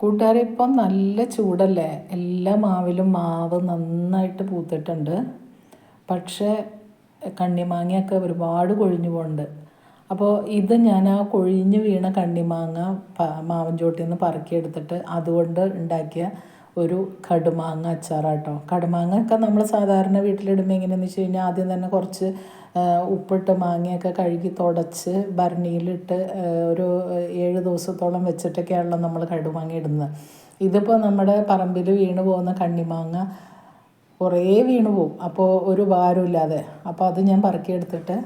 കൂട്ടുകാരെ ഇപ്പം നല്ല ചൂടല്ലേ? എല്ലാ മാവിലും മാവ് നന്നായിട്ട് പൂത്തിട്ടുണ്ട്. പക്ഷേ കണ്ണിമാങ്ങയൊക്കെ ഒരുപാട് കൊഴിഞ്ഞു പോകുന്നുണ്ട് അപ്പോൾ ഇത് ഞാൻ ആ കൊഴിഞ്ഞു വീണ കണ്ണിമാങ്ങ മാവൻ ചോട്ടിൽ നിന്ന് പറക്കിയെടുത്തിട്ട് അതുകൊണ്ട് ഉണ്ടാക്കിയ ഒരു കടുമാങ്ങ അച്ചാറാട്ടോ. കടുമാങ്ങ ഒക്കെ നമ്മൾ സാധാരണ വീട്ടിലിടുമ്പോൾ എങ്ങനെയാണെന്ന് വെച്ച് കഴിഞ്ഞാൽ ആദ്യം തന്നെ കുറച്ച് ഉപ്പിട്ട് മാങ്ങയൊക്കെ കഴുകി തുടച്ച് ഭരണിയിലിട്ട് ഒരു ഏഴ് ദിവസത്തോളം വെച്ചിട്ടൊക്കെയാണല്ലോ നമ്മൾ കടുമാങ്ങ ഇടുന്നത്. ഇതിപ്പോൾ നമ്മുടെ പറമ്പിൽ വീണ് പോകുന്ന കണ്ണിമാങ്ങ കുറേ വീണ് പോകും അപ്പോൾ ഒരു ഭാരമില്ലാതെ അപ്പോൾ അത് ഞാൻ പറക്കിയെടുത്തിട്ട്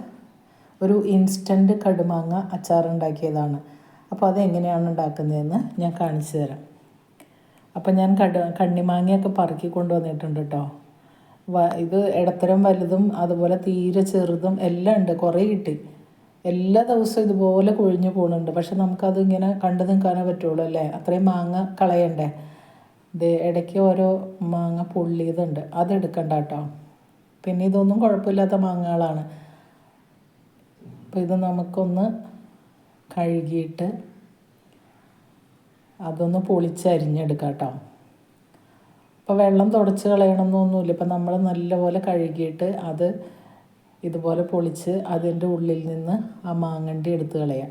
ഒരു ഇൻസ്റ്റന്റ് കടുമാങ്ങ അച്ചാറുണ്ടാക്കിയതാണ്. അപ്പോൾ അതെങ്ങനെയാണ് ഉണ്ടാക്കുന്നതെന്ന് ഞാൻ കാണിച്ചു തരാം. അപ്പം ഞാൻ കട കണ്ണിമാങ്ങയൊക്കെ പറക്കി കൊണ്ടുവന്നിട്ടുണ്ട് കേട്ടോ ഇത് ഇടത്തരം വലുതും അതുപോലെ തീരെ ചെറുതും എല്ലാം ഉണ്ട് കുറേ കിട്ടി. എല്ലാ ദിവസവും ഇതുപോലെ കൊഴിഞ്ഞു പോകുന്നുണ്ട് പക്ഷെ നമുക്കത് ഇങ്ങനെ കണ്ടു നിൽക്കാനേ പറ്റുള്ളൂ അല്ലേ? അത്രയും മാങ്ങ കളയണ്ടേ? ഇത് ഇടയ്ക്ക് ഓരോ മാങ്ങ പൊള്ളിയതുണ്ട്. അതെടുക്കണ്ട കേട്ടോ പിന്നെ ഇതൊന്നും കുഴപ്പമില്ലാത്ത മാങ്ങകളാണ്. അപ്പോൾ ഇത് നമുക്കൊന്ന് കഴുകിയിട്ട് അതൊന്ന് പൊളിച്ചരിഞ്ഞെടുക്കാം കേട്ടോ അപ്പോൾ വെള്ളം തുടച്ച് കളയണമെന്നൊന്നുമില്ല ഇപ്പം നമ്മൾ നല്ലപോലെ കഴുകിയിട്ട് അത് ഇതുപോലെ പൊളിച്ച് അതിന്റെ ഉള്ളിൽ നിന്ന് ആ മാങ്ങണ്ടി എടുത്ത് കളയാം.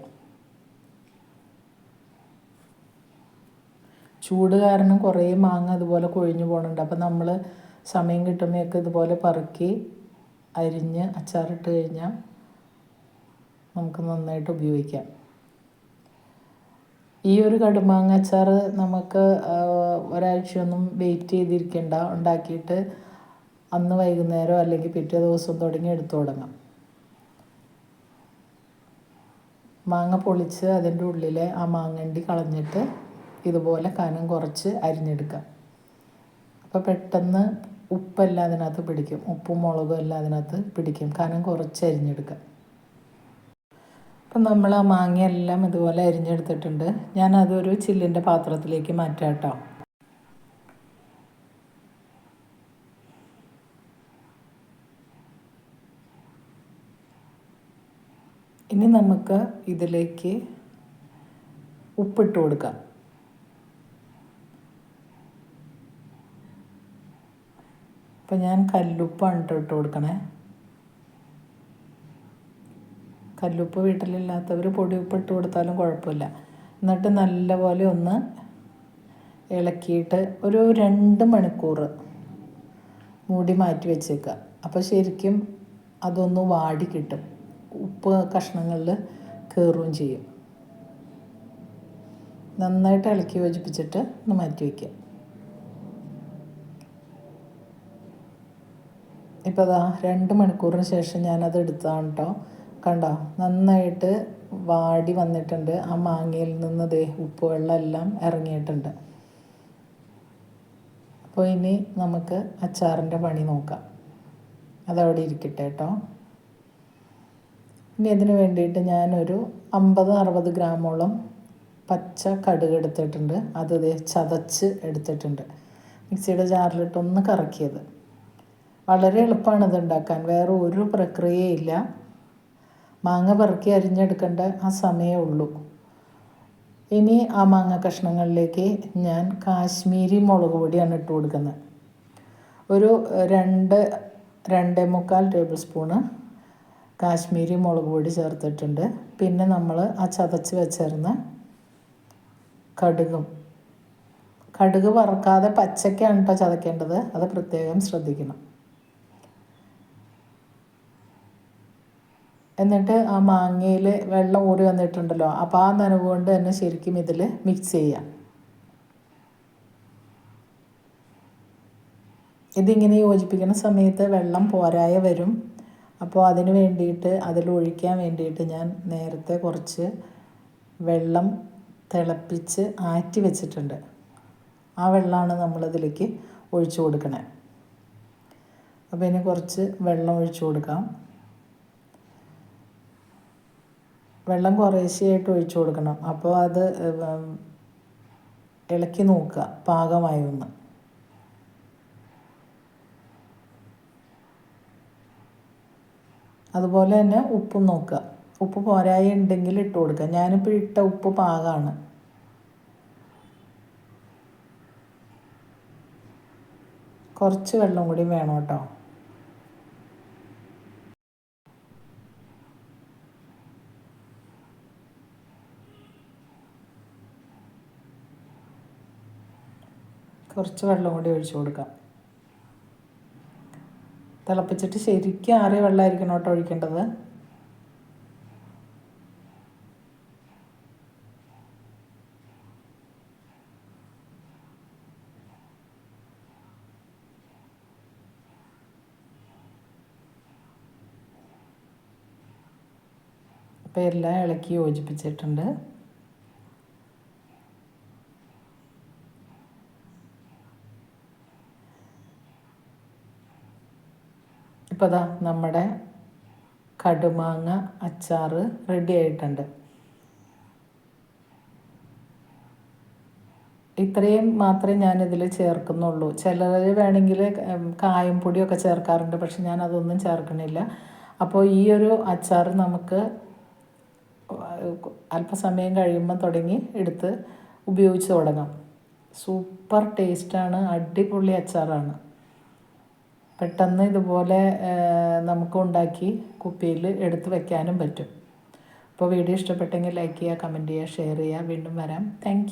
ചൂട് കാരണം കുറേ മാങ്ങ അതുപോലെ കൊഴിഞ്ഞു പോകുന്നുണ്ട് അപ്പം നമ്മൾ സമയം കിട്ടുമ്പോഴൊക്കെ ഇതുപോലെ പറക്കി അരിഞ്ഞ് അച്ചാറിട്ട് കഴിഞ്ഞാൽ നമുക്ക് നന്നായിട്ട് ഉപയോഗിക്കാം. ഈ ഒരു കടുമാങ്ങ അച്ചാർ നമുക്ക് ഒരാഴ്ചയൊന്നും വെയിറ്റ് ചെയ്തിരിക്കേണ്ട. ഉണ്ടാക്കിയിട്ട് അന്ന് വൈകുന്നേരം അല്ലെങ്കിൽ പിറ്റേ ദിവസം തുടങ്ങി എടുത്തു തുടങ്ങാം. മാങ്ങ പൊളിച്ച് അതിന്റെ ഉള്ളിലെ ആ മാങ്ങണ്ടി കളഞ്ഞിട്ട് ഇതുപോലെ കനം കുറച്ച് അരിഞ്ഞെടുക്കാം. അപ്പോൾ പെട്ടെന്ന് ഉപ്പെല്ലാം അതിനകത്ത് പിടിക്കും. ഉപ്പും മുളകും എല്ലാം അതിനകത്ത് പിടിക്കും. കനം കുറച്ച് അരിഞ്ഞെടുക്കാം. അപ്പം നമ്മൾ ആ മാങ്ങയെല്ലാം ഇതുപോലെ അരിഞ്ഞെടുത്തിട്ടുണ്ട്. ഞാനതൊരു ചില്ലിന്റെ പാത്രത്തിലേക്ക് മാറ്റാം കേട്ടോ. ഇനി നമുക്ക് ഇതിലേക്ക് ഉപ്പിട്ട് കൊടുക്കാം. അപ്പം ഞാൻ കല്ലുപ്പാണ് ഇട്ട് കൊടുക്കണേ. കല്ലുപ്പ് വീട്ടിലില്ലാത്തവർ ഉപ്പ് ഇട്ട് കൊടുത്താലും കുഴപ്പമില്ല. എന്നിട്ട് നല്ലപോലെ ഒന്ന് ഇളക്കിയിട്ട് ഒരു രണ്ട് മണിക്കൂർ മൂടി മാറ്റി വെച്ചേക്കുക. അപ്പോൾ ശരിക്കും അതൊന്ന് വാടി കിട്ടും. ഉപ്പ് കഷ്ണങ്ങളിൽ കയറുകയും ചെയ്യും. നന്നായിട്ട് ഇളക്കി യോജിപ്പിച്ചിട്ട് ഒന്ന് മാറ്റി വയ്ക്കുക ഇപ്പോൾ അതാ രണ്ട് മണിക്കൂറിന് ശേഷം ഞാനത് എടുത്താണ് കേട്ടോ കണ്ടോ? നന്നായിട്ട് വാടി വന്നിട്ടുണ്ട്. ആ മാങ്ങയിൽ നിന്ന് ദേ ഉപ്പ് വെള്ളം എല്ലാം ഇറങ്ങിയിട്ടുണ്ട്. അപ്പോൾ ഇനി നമുക്ക് അച്ചാറിന്റെ പണി നോക്കാം. അതവിടെ ഇരിക്കട്ടെ കേട്ടോ. ഇനി അതിന് വേണ്ടിയിട്ട് ഞാനൊരു അമ്പത് അറുപത് ഗ്രാമോളം പച്ച കടുക് എടുത്തിട്ടുണ്ട്. അത് ദേ ചതച്ച് എടുത്തിട്ടുണ്ട്. മിക്സിയുടെ ജാറിലിട്ടൊന്ന് കറക്കിയത്. വളരെ എളുപ്പമാണ് ഇത് ഉണ്ടാക്കാൻ. വേറെ ഒരു പ്രക്രിയയില്ല മാങ്ങ പെറുക്കി അരിഞ്ഞെടുക്കേണ്ട ആ സമയമേ ഉള്ളൂ. ഇനി ആ മാങ്ങ കഷ്ണങ്ങളിലേക്ക് ഞാൻ കാശ്മീരി മുളക് പൊടിയാണ് ഇട്ട് കൊടുക്കുന്നത്. ഒരു രണ്ട് രണ്ടേ മുക്കാൽ ടേബിൾ സ്പൂണ് കാശ്മീരി മുളക് പൊടി ചേർത്തിട്ടുണ്ട്. പിന്നെ നമ്മൾ ആ ചതച്ച് വെച്ചിരുന്ന കടുകും. കടുക് വറക്കാതെ പച്ചക്കാണ് കേട്ടോ ചതക്കേണ്ടത്. അത് പ്രത്യേകം ശ്രദ്ധിക്കണം. എന്നിട്ട് ആ മാങ്ങയിൽ വെള്ളം ഊറി വന്നിട്ടുണ്ടല്ലോ. അപ്പോൾ ആ നനവ് കൊണ്ട് തന്നെ ശരിക്കും ഇതിൽ മിക്സ് ചെയ്യാം. ഇതിങ്ങനെ യോജിപ്പിക്കുന്ന സമയത്ത് വെള്ളം പോരായ വരും. അപ്പോൾ അതിന് വേണ്ടിയിട്ട് അതിൽ ഒഴിക്കാൻ വേണ്ടിയിട്ട് ഞാൻ നേരത്തെ കുറച്ച് വെള്ളം തിളപ്പിച്ച് ആറ്റി വെച്ചിട്ടുണ്ട്. ആ വെള്ളമാണ് നമ്മളിതിലേക്ക് ഒഴിച്ചു കൊടുക്കണേ. അപ്പോൾ ഇനി കുറച്ച് വെള്ളം ഒഴിച്ചു കൊടുക്കാം. വെള്ളം കുറേശ്ശെയായിട്ട് ഒഴിച്ചു കൊടുക്കണം. അപ്പോൾ അത് ഇളക്കി നോക്കുക പാകമായി ഒന്ന്. അതുപോലെ തന്നെ ഉപ്പും നോക്കുക. ഉപ്പ് പോരായി ഉണ്ടെങ്കിൽ ഇട്ട് കൊടുക്കുക. ഞാനിപ്പോൾ ഇട്ട ഉപ്പ് പാകമാണ്. കുറച്ച് വെള്ളം കൂടി വേണം കേട്ടോ. കുറച്ച് വെള്ളം കൂടി ഒഴിച്ചു കൊടുക്കാം. തിളപ്പിച്ചിട്ട് ശരിക്കും ആറിയ വെള്ളമായിരിക്കണം കേട്ടോ ഒഴിക്കേണ്ടത്. അപ്പോൾ എല്ലാം ഇളക്കി യോജിപ്പിച്ചിട്ടുണ്ട്. ഇപ്പോൾ ദാ നമ്മുടെ കടുമാങ്ങ അച്ചാർ റെഡി ആയിട്ടുണ്ട്. ഇത്രയും മാത്രമേ ഞാനിതിൽ ചേർക്കുന്നുള്ളൂ. ചിലർ വേണമെങ്കിൽ കായം പൊടിയൊക്കെ ചേർക്കാറുണ്ട് പക്ഷെ ഞാൻ അതൊന്നും ചേർക്കണില്ല. അപ്പോൾ ഈ ഒരു അച്ചാർ നമുക്ക് അല്പസമയം കഴിയുമ്പോൾ തുടങ്ങി എടുത്ത് ഉപയോഗിച്ച് തുടങ്ങാം. സൂപ്പർ ടേസ്റ്റാണ് അടിപൊളി അച്ചാറാണ്. പെട്ടെന്ന് ഇതുപോലെ നമുക്ക് ഉണ്ടാക്കി കുപ്പിയിൽ എടുത്ത് വെക്കാനും പറ്റും. അപ്പോൾ വീഡിയോ ഇഷ്ടപ്പെട്ടെങ്കിൽ ലൈക്ക് ചെയ്യുക കമന്റ് ചെയ്യുക ഷെയർ ചെയ്യുക. വീണ്ടും വരാം. താങ്ക്